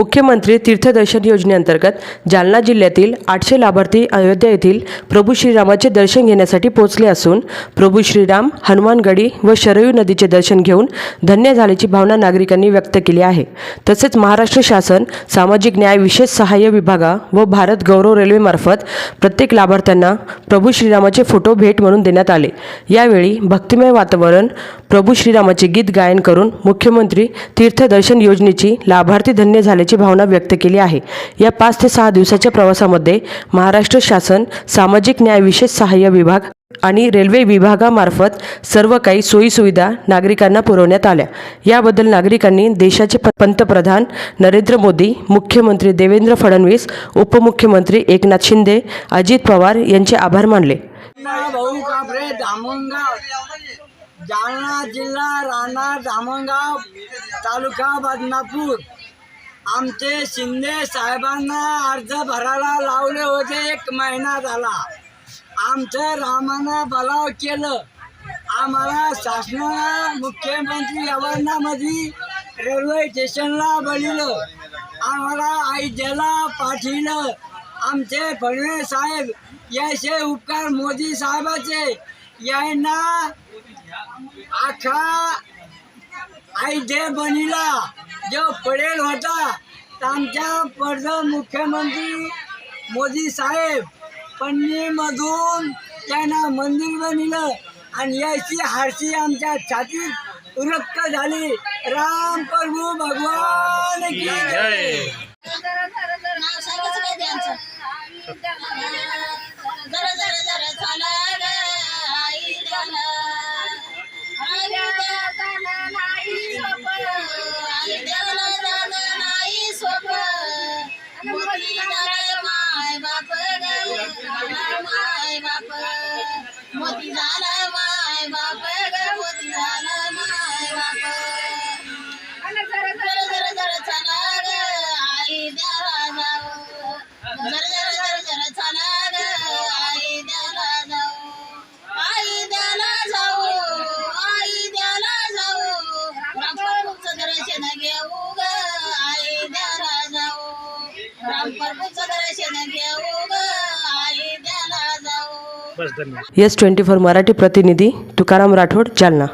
मुख्यमंत्री तीर्थदर्शन योजनेअंतर्गत जालना जिल्ह्यातील आठशे लाभार्थी अयोध्या येथील प्रभू श्रीरामाचे दर्शन घेण्यासाठी पोहोचले असून प्रभू श्रीराम हनुमानगडी व शरयू नदीचे दर्शन घेऊन धन्य झाल्याची भावना नागरिकांनी व्यक्त केली आहे. तसेच महाराष्ट्र शासन सामाजिक न्याय विशेष सहाय्य विभागा व भारत गौरव रेल्वेमार्फत प्रत्येक लाभार्थ्यांना प्रभू श्रीरामाचे फोटो भेट म्हणून देण्यात आले. यावेळी भक्तिमय वातावरण प्रभू श्रीरामाचे गीत गायन करून मुख्यमंत्री तीर्थदर्शन योजनेची लाभार्थी धन्य झाल्याची भावना व्यक्त केली आहे. या पाच ते सहा दिवसाच्या प्रवासामध्ये महाराष्ट्र शासन सामाजिक न्याय विशेष सहाय्य विभाग आणि रेल्वे विभागामार्फत सर्व काही सोयीसुविधा नागरिकांना पुरवण्यात आल्या. याबद्दल नागरिकांनी देशाचे पंतप्रधान नरेंद्र मोदी मुख्यमंत्री देवेंद्र फडणवीस उपमुख्यमंत्री एकनाथ शिंदे अजित पवार यांचे आभार मानले. जालना जिल्हा राणा धामणगाव तालुका बदनापूर. आमचे शिंदे साहेबांना अर्ज भरायला लावले होते. एक महिना झाला. आमचं रामानं बलाव केलं. आम्हाला शासनानं मुख्यमंत्री यवनामध्ये रेल्वे स्टेशनला बनवलं आम्हाला आयद्याला पाठविलं. आमचे फडणवीस साहेब याचे उपकार मोदी साहेबाचे. यांना आखा आयदे बनिला जो पडेल होता आमच्या पद मुख्यमंत्री मोदी साहेब. पन्नीमधून त्यांना मंदिर बनलं आणि याची हारशी आमच्या छातीत उरक्त झाली. राम प्रभू भगवान की जय. मोती झाला माय बाप ग मोती झाला माय बाप जरा जरा जरा चला ग. आई द्याला जाऊ. जरा जरा जरा जरा चला ग. आई द्याला जाऊ. आई द्याला जाऊ आई द्याला जाऊ रामप्रभूचं दर्शन घेऊ ग आई द्याला जाऊ रामप्रभूचं दर्शन घेऊ ग. I S twenty four Marathi प्रतिनिधी तुकाराम राठोड जालना.